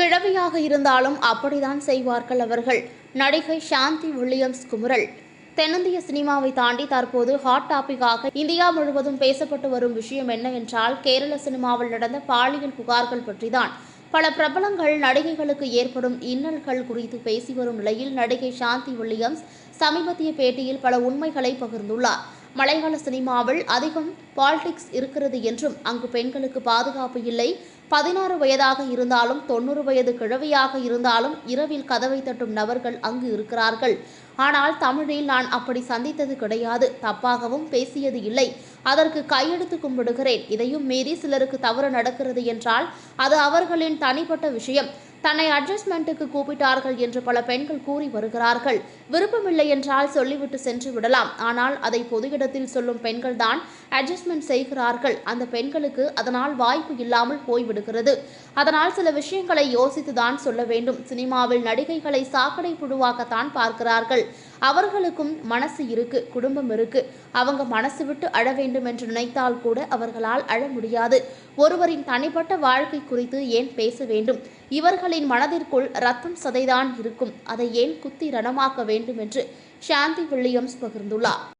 கிழவியாக இருந்தாலும் அப்படிதான் செய்வார்கள் அவர்கள். நடிகை சாந்தி வில்லியம்ஸ் குமுறல். தென்னிந்திய சினிமாவை தாண்டி தற்போது ஹாட் டாபிக்காக இந்தியா முழுவதும் பேசப்பட்டு வரும் விஷயம் என்னவென்றால் கேரள சினிமாவில் நடந்த பாலியல் புகார்கள் பற்றிதான். பல பிரபலங்கள் நடிகைகளுக்கு ஏற்படும் இன்னல்கள் குறித்து பேசி வரும் நிலையில் நடிகை சாந்தி வில்லியம்ஸ் சமீபத்திய பேட்டியில் பல உண்மைகளை பகிர்ந்துள்ளார். மலையாள சினிமாவில் அதிகம் பாலிடிக்ஸ் இருக்கிறது என்றும் அங்கு பெண்களுக்கு பாதுகாப்பு இல்லை. பதினாறு வயதாக இருந்தாலும் தொண்ணூறு வயது கிழவியாக இருந்தாலும் இரவில் கதவை தட்டும் நபர்கள் அங்கு இருக்கிறார்கள். ஆனால் தமிழில் நான் அப்படி சந்தித்தது கிடையாது. தப்பாகவும் பேசியது இல்லை. அதற்கு கையெடுத்து கும்பிடுகிறேன். இதையும் மீறி சிலருக்கு தவறு நடக்கிறது என்றால் அது அவர்களின் தனிப்பட்ட விஷயம். தன்னை அட்ஜஸ்ட்மெண்ட்டுக்கு கூப்பிட்டார்கள் என்று பல பெண்கள் கூறி வருகிறார்கள். விருப்பமில்லை என்றால் சொல்லிவிட்டு சென்று விடலாம். ஆனால் அதை பொது இடத்தில் சொல்லும் பெண்கள்தான் அட்ஜஸ்ட்மெண்ட் செய்கிறார்கள். அந்த பெண்களுக்கு அதனால் வாய்ப்பு இல்லாமல் போய்விடுகிறது. அதனால் சில விஷயங்களை யோசித்துதான் சொல்ல வேண்டும். சினிமாவில் நடிகைகளை சாக்கடை புழுவாகத்தான் பார்க்கிறார்கள். அவர்களுக்கும் மனசு இருக்கு குடும்பம் இருக்கு. அவங்க மனசு விட்டு அழ வேண்டும் என்று நினைத்தால் கூட அவர்களால் அழ முடியாது. ஒருவரின் தனிப்பட்ட வாழ்க்கை குறித்து ஏன் பேச வேண்டும்? இவர்களின் மனதிற்குள் ரத்தம் சதைதான் இருக்கும். அதை ஏன் குத்தி ரணமாக்க வேண்டும் என்று சாந்தி வில்லியம்ஸ் பகிர்ந்துள்ளார்.